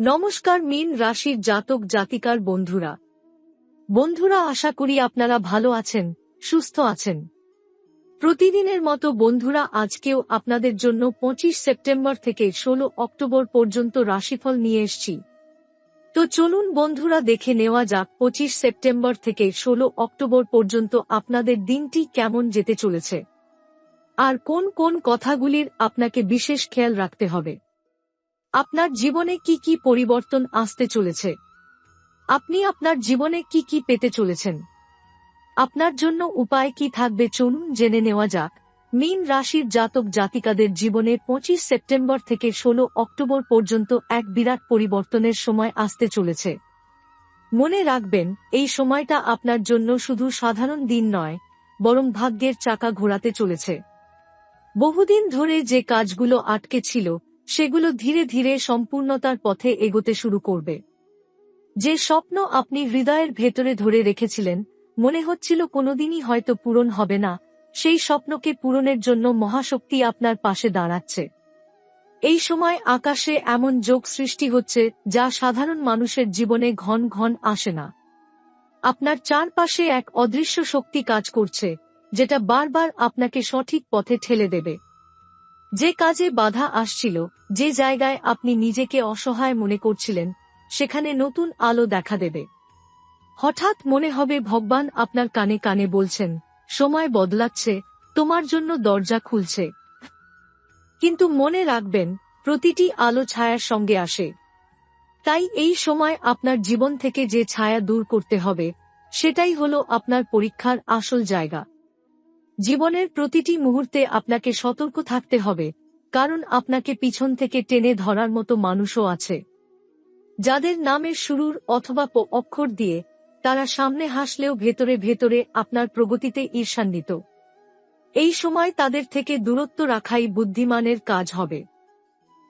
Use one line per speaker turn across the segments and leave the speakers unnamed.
নমস্কার মিন রাশির জাতক জাতিকার বন্ধুরা। বন্ধুরা, আশা করি আপনারা ভালো আছেন, সুস্থ আছেন। প্রতিদিনের মতো বন্ধুরা, আজকেও আপনাদের জন্য পঁচিশ সেপ্টেম্বর থেকে ষোলো অক্টোবর পর্যন্ত রাশিফল নিয়ে এসছি। তো চলুন বন্ধুরা, দেখে নেওয়া যাক পঁচিশ সেপ্টেম্বর থেকে ষোলো অক্টোবর পর্যন্ত আপনাদের দিনটি কেমন যেতে চলেছে। আর কোন কোন কথাগুলির আপনাকে বিশেষ খেয়াল রাখতে হবে। আপনার জীবনে কি কি পরিবর্তন আসতে চলেছে? আপনি আপনার জীবনে কি কি পেতে চলেছেন? আপনার জন্য উপায় কি থাকবে চলুন জেনে নেওয়া যাক। মীন রাশির জাতক জাতিকাদের জীবনে পঁচিশ সেপ্টেম্বর থেকে ষোলো অক্টোবর পর্যন্ত এক বিরাট পরিবর্তনের সময় আসতে চলেছে। মনে রাখবেন, এই সময়টা আপনার জন্য শুধু সাধারণ দিন নয়, বরং ভাগ্যের চাকা ঘোরাতে চলেছে। বহুদিন ধরে যে কাজগুলো আটকে ছিল সেগুলো ধীরে ধীরে সম্পূর্ণতার পথে এগোতে শুরু করবে। যে স্বপ্ন আপনি হৃদয়ের ভেতরে ধরে রেখেছিলেন, মনে হচ্ছিল কোনোদিনই হয়তো পূরণ হবে না, সেই স্বপ্নকে পূরণের জন্য মহাশক্তি আপনার পাশে দাঁড়াচ্ছে। এই সময় আকাশে এমন যোগ সৃষ্টি হচ্ছে, যা সাধারণ মানুষের জীবনে ঘন ঘন আসে না। আপনার চারপাশে এক অদৃশ্য শক্তি কাজ করছে, যেটা বারবার আপনাকে সঠিক পথে ঠেলে দেবে। যে কাজে বাধা আসছিল, যে জায়গায় আপনি নিজেকে অসহায় মনে করছিলেন, সেখানে নতুন আলো দেখা দেবে। হঠাৎ মনে হবে ভগবান আপনার কানে কানে বলছেন, সময় বদলাচ্ছে, তোমার জন্য দরজা খুলছে। কিন্তু মনে রাখবেন, প্রতিটি আলো ছায়ার সঙ্গে আসে। তাই এই সময় আপনার জীবন থেকে যে ছায়া দূর করতে হবে, সেটাই হলো আপনার পরীক্ষার আসল জায়গা। জীবনের প্রতিটি মুহূর্তে আপনাকে সতর্ক থাকতে হবে, কারণ আপনাকে পিছন থেকে টেনে ধরার মতো মানুষও আছে। যাদের নামের শুরুর অথবা অক্ষর দিয়ে, তারা সামনে হাসলেও ভেতরে ভেতরে আপনার প্রগতিতে ঈর্ষান্বিত। এই সময় তাদের থেকে দূরত্ব রাখাই বুদ্ধিমানের কাজ হবে।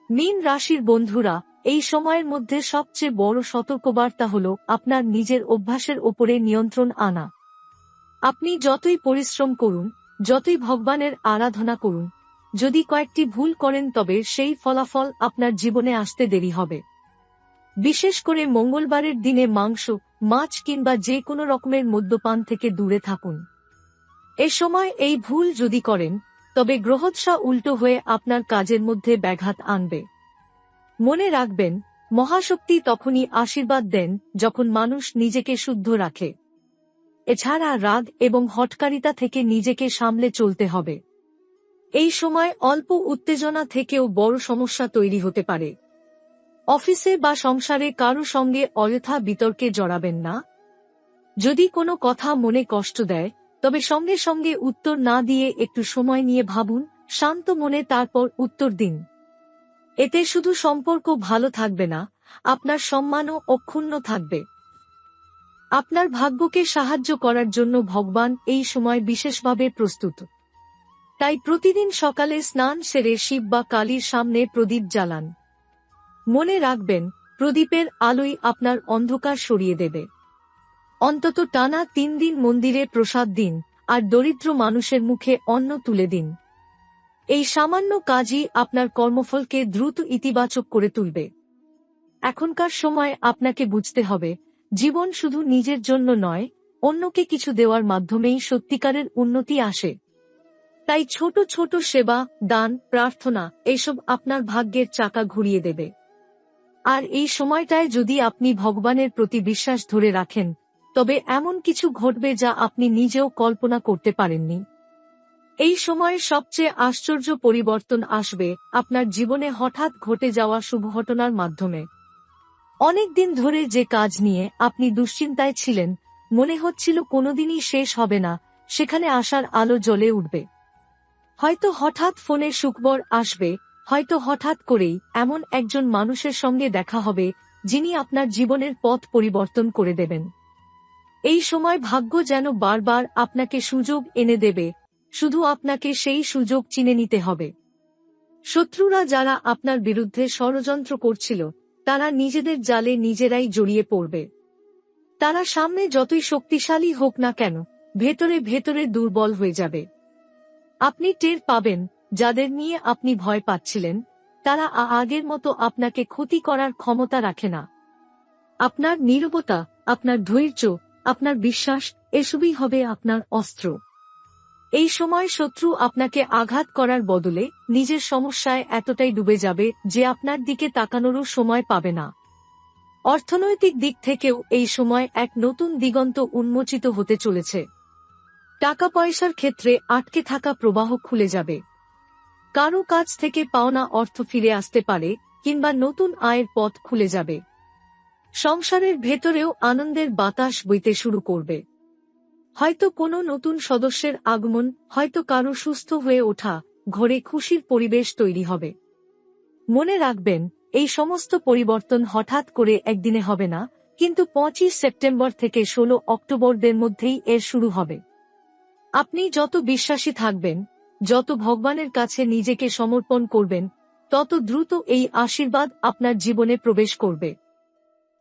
মীন রাশির বন্ধুরা, এই সময়ের মধ্যে সবচেয়ে বড় সতর্কবার্তা হল আপনার নিজের অভ্যাসের ওপরে নিয়ন্ত্রণ আনা। আপনি যতই পরিশ্রম করুন, যতই ভগবানের আরাধনা করুন, যদি কয়েকটি ভুল করেন তবে সেই ফলাফল আপনার জীবনে আসতে দেরি হবে। বিশেষ করে মঙ্গলবারের দিনে মাংস, মাছ কিংবা যে কোনো রকমের মদ্যপান থেকে দূরে থাকুন। এ সময় এই ভুল যদি করেন, তবে গ্রহৎসা উল্টো হয়ে আপনার কাজের মধ্যে ব্যাঘাত আনবে। মনে রাখবেন, মহাশক্তি তখনই আশীর্বাদ দেন যখন মানুষ নিজেকে শুদ্ধ রাখে। এছাড়া রাগ এবং হটকারিতা থেকে নিজেকে সামলে চলতে হবে। এই সময় অল্প উত্তেজনা থেকেও বড় সমস্যা তৈরি হতে পারে। অফিসে বা সংসারে কারও সঙ্গে অযথা বিতর্কে জড়াবেন না। যদি কোনো কথা মনে কষ্ট দেয়, তবে সঙ্গে সঙ্গে উত্তর না দিয়ে একটু সময় নিয়ে ভাবুন, শান্ত মনে তারপর উত্তর দিন। এতে শুধু সম্পর্ক ভালো থাকবে না, আপনার সম্মানও অক্ষুণ্ণ থাকবে। আপনার ভাগ্যকে সাহায্য করার জন্য ভগবান এই সময় বিশেষভাবে প্রস্তুত। তাই প্রতিদিন সকালে স্নান সেরে শিব বা কালীর সামনে প্রদীপ জ্বালান। মনে রাখবেন, প্রদীপের আলোই আপনার অন্ধকার সরিয়ে দেবে। অন্তত টানা তিন দিন মন্দিরে প্রসাদ দিন আর দরিদ্র মানুষের মুখে অন্ন তুলে দিন। এই সামান্য কাজই আপনার কর্মফলকে দ্রুত ইতিবাচক করে তুলবে। এখনকার সময় আপনাকে বুঝতে হবে জীবন শুধু নিজের জন্য নয়, অন্যকে কিছু দেওয়ার মাধ্যমেই সত্যিকারের উন্নতি আসে। তাই ছোট ছোট সেবা, দান, প্রার্থনা, এসব আপনার ভাগ্যের চাকা ঘুরিয়ে দেবে। আর এই সময়টায় যদি আপনি ভগবানের প্রতি বিশ্বাস ধরে রাখেন, তবে এমন কিছু ঘটবে যা আপনি নিজেও কল্পনা করতে পারেননি। এই সময়ে সবচেয়ে আশ্চর্য পরিবর্তন আসবে আপনার জীবনে হঠাৎ ঘটে যাওয়া শুভ ঘটনার মাধ্যমে। অনেক দিন ধরে যে কাজ নিয়ে আপনি দুশ্চিন্তায় ছিলেন, মনে হচ্ছিল কোনোদিনই শেষ হবে না, সেখানে আসার আলো জ্বলে উঠবে। হয়তো হঠাৎ ফোনে সুখবর আসবে, হয়তো হঠাৎ করেই এমন একজন মানুষের সঙ্গে দেখা হবে, যিনি আপনার জীবনের পথ পরিবর্তন করে দেবেন। এই সময় ভাগ্য যেন বারবার আপনাকে সুযোগ এনে দেবে, শুধু আপনাকে সেই সুযোগ চিনে নিতে হবে। শত্রুরা যারা আপনার বিরুদ্ধে ষড়যন্ত্র করছিল তারা নিজেদের জালে নিজেরাই জড়িয়ে পড়বে। তারা সামনে যতই শক্তিশালী হোক না কেন, ভেতরে ভেতরে দুর্বল হয়ে যাবে। আপনি টের পাবেন, যাদের নিয়ে আপনি ভয় পাচ্ছিলেন, তারা আগের মতো আপনাকে ক্ষতি করার ক্ষমতা রাখে না। আপনার নীরবতা, আপনার ধৈর্য, আপনার বিশ্বাস, এসবই হবে আপনার অস্ত্র। এই সময় শত্রু আপনাকে আঘাত করার বদলে নিজের সমস্যায় এতটাই ডুবে যাবে যে আপনার দিকে তাকানোরও সময় পাবে না। অর্থনৈতিক দিক থেকেও এই সময় এক নতুন দিগন্ত উন্মোচিত হতে চলেছে। টাকা পয়সার ক্ষেত্রে আটকে থাকা প্রবাহ খুলে যাবে। কারও কাছ থেকে পাওনা অর্থ ফিরে আসতে পারে কিংবা নতুন আয়ের পথ খুলে যাবে। সংসারের ভেতরেও আনন্দের বাতাস বইতে শুরু করবে। হয়তো কোনো নতুন সদস্যের আগমন, হয়তো কারও সুস্থ হয়ে ওঠা, ঘরে খুশির পরিবেশ তৈরি হবে। মনে রাখবেন, এই সমস্ত পরিবর্তন হঠাৎ করে একদিনে হবে না, কিন্তু পঁচিশ সেপ্টেম্বর থেকে ষোলো অক্টোবরদের মধ্যেই এর শুরু হবে। আপনি যত বিশ্বাসী থাকবেন, যত ভগবানের কাছে নিজেকে সমর্পণ করবেন, তত দ্রুত এই আশীর্বাদ আপনার জীবনে প্রবেশ করবে।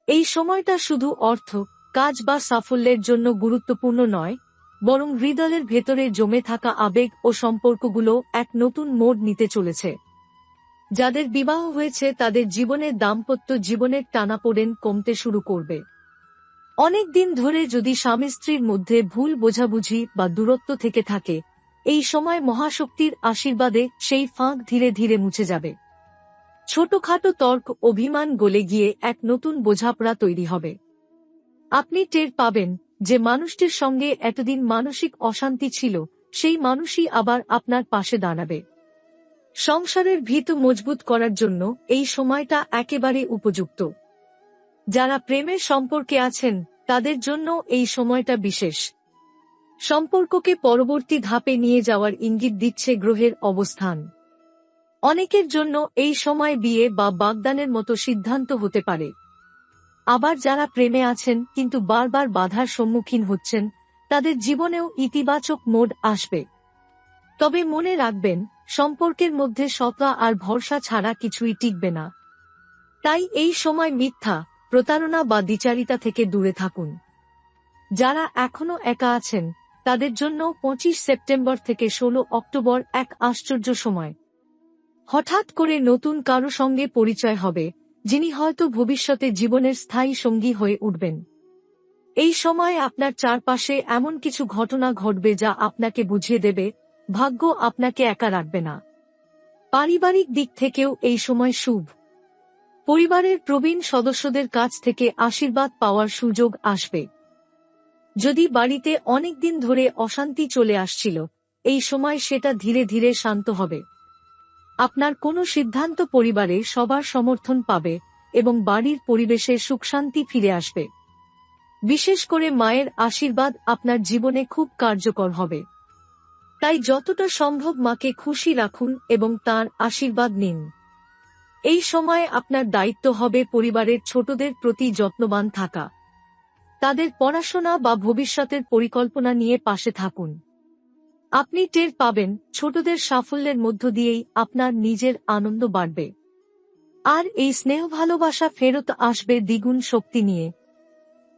এই সময়টা শুধু অর্থ কাজ বা সাফল্যের জন্য গুরুত্বপূর্ণ নয়, বরং হৃদয়ের ভেতরে জমে থাকা আবেগ ও সম্পর্কগুলো এক নতুন মোড় নিতে চলেছে। যাদের বিবাহ হয়েছে, তাদের জীবনের দাম্পত্য জীবনের টানাপোড়েন কমতে শুরু করবে। অনেক দিন ধরে যদি স্বামী স্ত্রীর মধ্যে ভুল বোঝাবুঝি বা দূরত্ব থেকে থাকে, এই সময় মহাশক্তির আশীর্বাদে সেই ফাঁক ধীরে ধীরে মুছে যাবে। ছোটখাটো তর্ক অভিমান গলে গিয়ে এক নতুন বোঝাপড়া তৈরি হবে। আপনি টের পাবেন যে মানুষটির সঙ্গে এতদিন মানসিক অশান্তি ছিল, সেই মানুষই আবার আপনার পাশে দাঁড়াবে। সংসারের ভিত মজবুত করার জন্য এই সময়টা একেবারে উপযুক্ত। যারা প্রেমের সম্পর্কে আছেন, তাদের জন্য এই সময়টা বিশেষ। সম্পর্ককে পরবর্তী ধাপে নিয়ে যাওয়ার ইঙ্গিত দিচ্ছে গ্রহের অবস্থান। অনেকের জন্য এই সময় বিয়ে বা বাগদানের মতো সিদ্ধান্ত হতে পারে। আবার যারা প্রেমে আছেন, কিন্তু বারবার বাধার সম্মুখীন হচ্ছেন, তাদের জীবনেও ইতিবাচক মোড আসবে। তবে মনে রাখবেন, সম্পর্কের মধ্যে সত্তা আর ভরসা ছাড়া কিছুই টিকবে না। তাই এই সময় মিথ্যা, প্রতারণা বা দ্বিচারিতা থেকে দূরে থাকুন। যারা এখনও একা আছেন, তাদের জন্য পঁচিশ সেপ্টেম্বর থেকে ষোলো অক্টোবর এক আশ্চর্য সময়। হঠাৎ করে নতুন কারও সঙ্গে পরিচয় হবে যিনি হয়তো ভবিষ্যতে জীবনের স্থায়ী সঙ্গী হয়ে উঠবেন। এই সময় আপনার চারপাশে এমন কিছু ঘটনা ঘটবে যা আপনাকে বুঝিয়ে দেবে, ভাগ্য আপনাকে একা রাখবে না। পারিবারিক দিক থেকেও এই সময় শুভ। পরিবারের প্রবীণ সদস্যদের কাছ থেকে আশীর্বাদ পাওয়ার সুযোগ আসবে। যদি বাড়িতে অনেকদিন ধরে অশান্তি চলে আসছিল, এই সময় সেটা ধীরে ধীরে শান্ত হবে। আপনার কোনো সিদ্ধান্ত পরিবারে সবার সমর্থন পাবে এবং বাড়ির পরিবেশে সুখশান্তি ফিরে আসবে। বিশেষ করে মায়ের আশীর্বাদ আপনার জীবনে খুব কার্যকর হবে। তাই যতটা সম্ভব মাকে খুশি রাখুন এবং তার আশীর্বাদ নিন। এই সময় আপনার দায়িত্ব হবে পরিবারের ছোটদের প্রতি যত্নবান থাকা। তাদের পড়াশোনা বা ভবিষ্যতের পরিকল্পনা নিয়ে পাশে থাকুন। আপনি টের পাবেন, ছোটদের সাফল্যের মধ্য দিয়েই আপনার নিজের আনন্দ বাড়বে। আর এই স্নেহ ভালোবাসা ফেরত আসবে দ্বিগুণ শক্তি নিয়ে।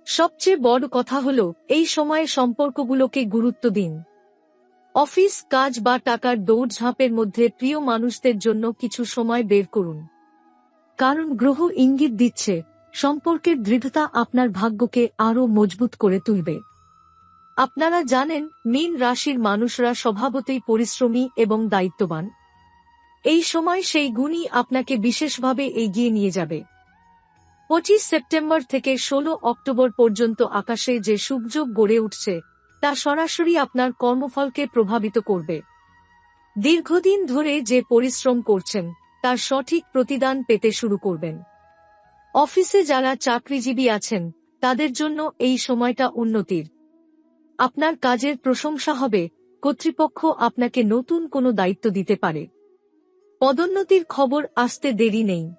সবচেয়ে বড় কথা হল, এই সময়ে সম্পর্কগুলোকে গুরুত্ব দিন। অফিস, কাজ বা টাকার দৌড়ঝাঁপের মধ্যে প্রিয় মানুষদের জন্য কিছু সময় বের করুন। কারণ গ্রহ ইঙ্গিত দিচ্ছে, সম্পর্কের দৃঢ়তা আপনার ভাগ্যকে আরও মজবুত করে তুলবে। আপনারা জানেন, মীন রাশির মানুষরা স্বভাবতই পরিশ্রমী এবং দায়িত্ববান। এই সময় সেই গুণই আপনাকে বিশেষভাবে এগিয়ে নিয়ে যাবে। পঁচিশ সেপ্টেম্বর থেকে ষোলো অক্টোবর পর্যন্ত আকাশে যে সুযোগ গড়ে উঠছে, তা সরাসরি আপনার কর্মফলকে প্রভাবিত করবে। দীর্ঘদিন ধরে যে পরিশ্রম করছেন, তার সঠিক প্রতিদান পেতে শুরু করবেন। অফিসে যারা চাকরিজীবী আছেন, তাদের জন্য এই সময়টা উন্নতির। আপনার কাজের প্রশংসা হবে, কর্তৃপক্ষ আপনাকে নতুন কোনো দায়িত্ব দিতে পারে। পদোন্নতির খবর আসতে দেরি নেই।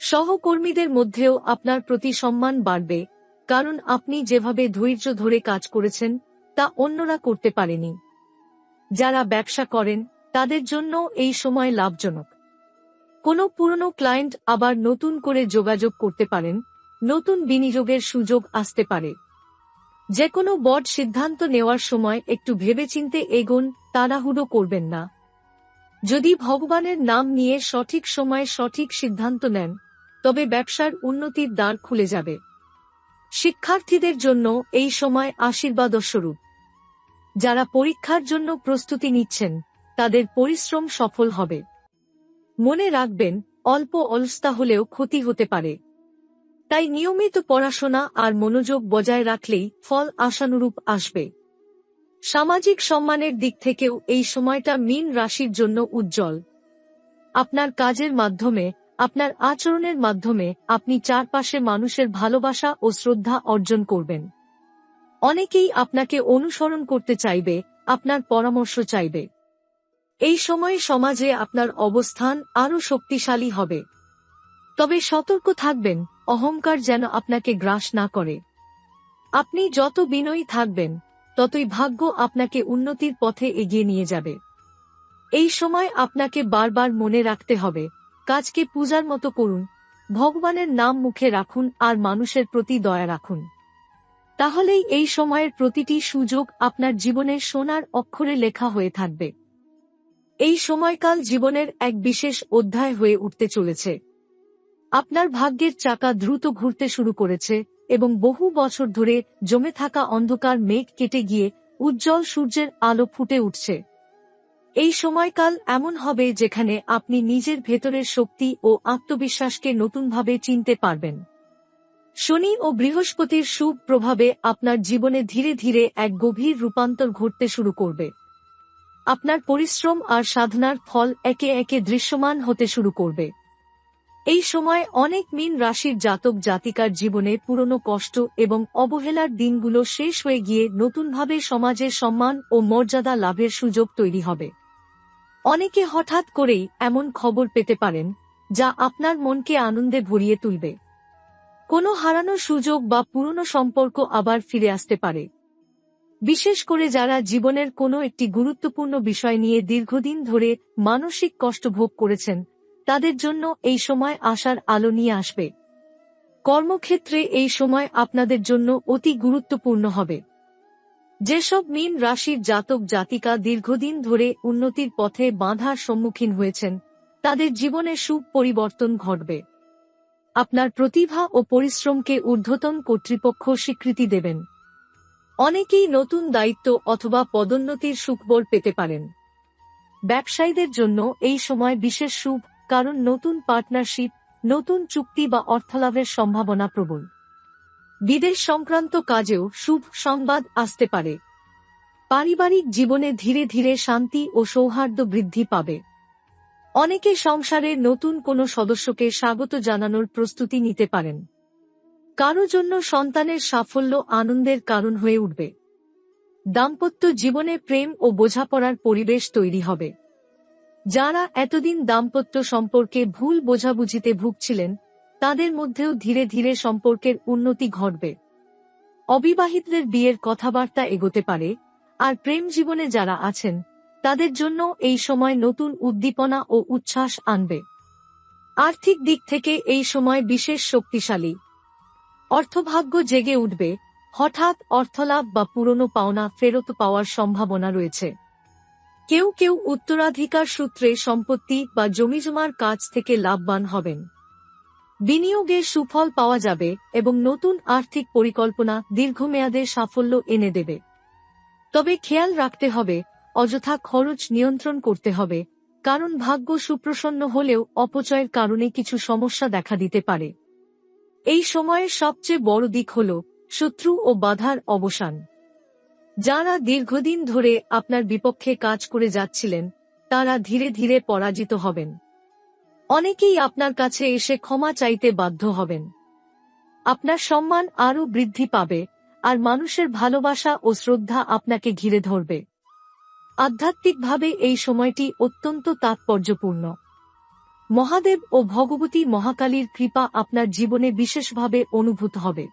সহকর্মীদের মধ্যেও আপনার প্রতি সম্মান বাড়বে, কারণ আপনি যেভাবে ধৈর্য ধরে কাজ করেছেন, তা অন্যরা করতে পারেনি। যারা ব্যবসা করেন, তাদের জন্য এই সময় লাভজনক। কোনো পুরনো ক্লায়েন্ট আবার নতুন করে যোগাযোগ করতে পারেন, নতুন বিনিয়োগের সুযোগ আসতে পারে। যে কোনো বড় সিদ্ধান্ত নেওয়ার সময় একটু ভেবেচিন্তে এগোন, তাড়াহুড়ো করবেন না। যদি ভগবানের নাম নিয়ে সঠিক সময়ে সঠিক সিদ্ধান্ত নেন, তবে ব্যবসার উন্নতির দ্বার খুলে যাবে। শিক্ষার্থীদের জন্য এই সময় আশীর্বাদস্বরূপ। যারা পরীক্ষার জন্য প্রস্তুতি নিচ্ছেন, তাদের পরিশ্রম সফল হবে। মনে রাখবেন, অল্প অলস্তা হলেও ক্ষতি হতে পারে। তাই নিয়মিত পড়াশোনা আর মনোযোগ বজায় রাখলেই ফল আশানুরূপ আসবে। সামাজিক সম্মানের দিক থেকেও এই সময়টা মিন রাশির জন্য উজ্জ্বল। আপনার কাজের মাধ্যমে, আপনার আচরণের মাধ্যমে আপনি চারপাশে মানুষের ভালোবাসা ও শ্রদ্ধা অর্জন করবেন। অনেকেই আপনাকে অনুসরণ করতে চাইবে, আপনার পরামর্শ চাইবে। এই সময়ে সমাজে আপনার অবস্থান আরও শক্তিশালী হবে। তবে সতর্ক থাকবেন অহংকার যেন আপনাকে গ্রাস না করে। আপনি যত বিনয়ী থাকবেন, ততই ভাগ্য আপনাকে উন্নতির পথে এগিয়ে নিয়ে যাবে। এই সময় আপনাকে বারবার মনে রাখতে হবে, কাজকে পূজার মতো করুন, ভগবানের নাম মুখে রাখুন আর মানুষের প্রতি দয়া রাখুন। তাহলেই এই সময়ের প্রতিটি সুযোগ আপনার জীবনের সোনার অক্ষরে লেখা হয়ে থাকবে। এই সময়কাল জীবনের এক বিশেষ অধ্যায় হয়ে উঠতে চলেছে। আপনার ভাগ্যের চাকা দ্রুত ঘুরতে শুরু করেছে, এবং বহু বছর ধরে জমে থাকা অন্ধকার মেঘ কেটে গিয়ে উজ্জ্বল সূর্যের আলো ফুটে উঠছে। এই সময়কাল এমন হবে যেখানে আপনি নিজের ভেতরের শক্তি ও আত্মবিশ্বাসকে নতুনভাবে চিনতে পারবেন। শনি ও বৃহস্পতির শুভ প্রভাবে আপনার জীবনে ধীরে ধীরে এক গভীর রূপান্তর ঘটতে শুরু করবে। আপনার পরিশ্রম আর সাধনার ফল একে একে দৃশ্যমান হতে শুরু করবে। এই সময় অনেক মিন রাশির জাতক জাতিকার জীবনে পুরনো কষ্ট এবং অবহেলার দিনগুলো শেষ হয়ে গিয়ে নতুনভাবে সমাজের সম্মান ও মর্যাদা লাভের সুযোগ তৈরি হবে। অনেকে হঠাৎ করেই এমন খবর পেতে পারেন, যা আপনার মনকে আনন্দে ভরিয়ে তুলবে। কোনো হারানো সুযোগ বা পুরনো সম্পর্ক আবার ফিরে আসতে পারে। বিশেষ করে যারা জীবনের কোনো একটি গুরুত্বপূর্ণ বিষয় নিয়ে দীর্ঘদিন ধরে মানসিক কষ্ট ভোগ করেছেন তাদের জন্য এই সময় আসার আলো নিয়ে আসবে। কর্মক্ষেত্রে এই সময় আপনাদের জন্য অতি গুরুত্বপূর্ণ হবে। যেসব মিন রাশির জাতক জাতিকা দীর্ঘদিন ধরে উন্নতির পথে বাঁধার সম্মুখীন হয়েছেন, তাদের জীবনে সুখ পরিবর্তন ঘটবে। আপনার প্রতিভা ও পরিশ্রমকে ঊর্ধ্বতন কর্তৃপক্ষ স্বীকৃতি দেবেন। অনেকেই নতুন দায়িত্ব অথবা পদোন্নতির সুখবর পেতে পারেন। ব্যবসায়ীদের জন্য এই সময় বিশেষ শুভ কারণ নতুন পার্টনারশিপ নতুন চুক্তি বা অর্থলাভের সম্ভাবনা প্রবল। বিদেশ সংক্রান্ত কাজেও শুভ সংবাদ আসতে পারে। পারিবারিক জীবনে ধীরে ধীরে শান্তি ও সৌহার্দ্য বৃদ্ধি পাবে। অনেকে সংসারের নতুন কোনো সদস্যকে স্বাগত জানানোর প্রস্তুতি নিতে পারেন। কারও জন্য সন্তানের সাফল্য আনন্দের কারণ হয়ে উঠবে। দাম্পত্য জীবনে প্রেম ও বোঝাপড়ার পরিবেশ তৈরি হবে। যারা এতদিন দাম্পত্য সম্পর্কে ভুল বোঝাবুঝিতে ভুগছিলেন, তাদের মধ্যেও ধীরে ধীরে সম্পর্কের উন্নতি ঘটবে। অবিবাহিতদের বিয়ের কথাবার্তা এগোতে পারে, আর প্রেম জীবনে যারা আছেন, তাদের জন্য এই সময় নতুন উদ্দীপনা ও উচ্ছ্বাস আনবে। আর্থিক দিক থেকে এই সময় বিশেষ শক্তিশালী। অর্থভাগ্য জেগে উঠবে, হঠাৎ অর্থলাভ বা পুরনো পাওনা ফেরত পাওয়ার সম্ভাবনা রয়েছে। কেউ কেউ উত্তরাধিকার সূত্রে সম্পত্তি বা জমিজমার কাজ থেকে লাভবান হবেন। বিনিয়োগের সুফল পাওয়া যাবে এবং নতুন আর্থিক পরিকল্পনা দীর্ঘমেয়াদে সাফল্য এনে দেবে। তবে খেয়াল রাখতে হবে, অযথা খরচ নিয়ন্ত্রণ করতে হবে, কারণ ভাগ্য সুপ্রসন্ন হলেও অপচয়ের কারণে কিছু সমস্যা দেখা দিতে পারে। এই সময়ের সবচেয়ে বড় দিক হল শত্রু ও বাধার অবসান। যারা দীর্ঘদিন ধরে আপনার বিপক্ষে কাজ করে যাচ্ছিলেন, তারা ধীরে ধীরে পরাজিত হবেন। অনেকেই আপনার কাছে এসে ক্ষমা চাইতে বাধ্য হবেন। আপনার সম্মান আরও বৃদ্ধি পাবে, আর মানুষের ভালোবাসা ও শ্রদ্ধা আপনাকে ঘিরে ধরবে। আধ্যাত্মিকভাবে এই সময়টি অত্যন্ত তাৎপর্যপূর্ণ। মহাদেব ও ভগবতী মহাকালীর কৃপা আপনার জীবনে বিশেষভাবে অনুভূত হবে।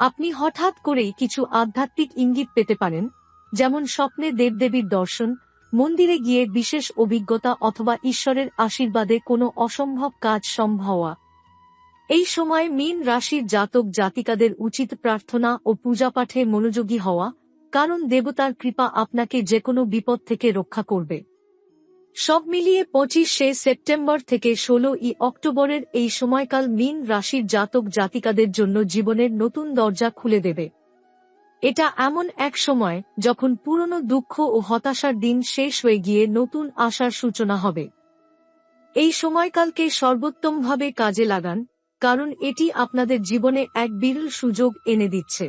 আপনি হঠাৎ করেই কিছু আধ্যাত্মিক ইঙ্গিত পেতে পারেন, যেমন স্বপ্নে দেবদেবীর দর্শন, মন্দিরে গিয়ে বিশেষ অভিজ্ঞতা অথবা ঈশ্বরের আশীর্বাদে কোনো অসম্ভব কাজ সম্ভব এই সময় মীন রাশির জাতক জাতিকাদের উচিত প্রার্থনা ও পূজাপাঠে মনোযোগী হওয়া, কারণ দেবতার কৃপা আপনাকে যে কোনো বিপদ থেকে রক্ষা করবে। সব মিলিয়ে পঁচিশে সেপ্টেম্বর থেকে ষোলো ই অক্টোবরের এই সময়কাল মিন রাশির জাতক জাতিকাদের জন্য জীবনের নতুন দরজা খুলে দেবে। এটা এমন এক সময় যখন পুরনো দুঃখ ও হতাশার দিন শেষ হয়ে গিয়ে নতুন আশার সূচনা হবে। এই সময়কালকে সর্বোত্তমভাবে কাজে লাগান, কারণ এটি আপনাদের জীবনে এক বিরল সুযোগ এনে দিচ্ছে।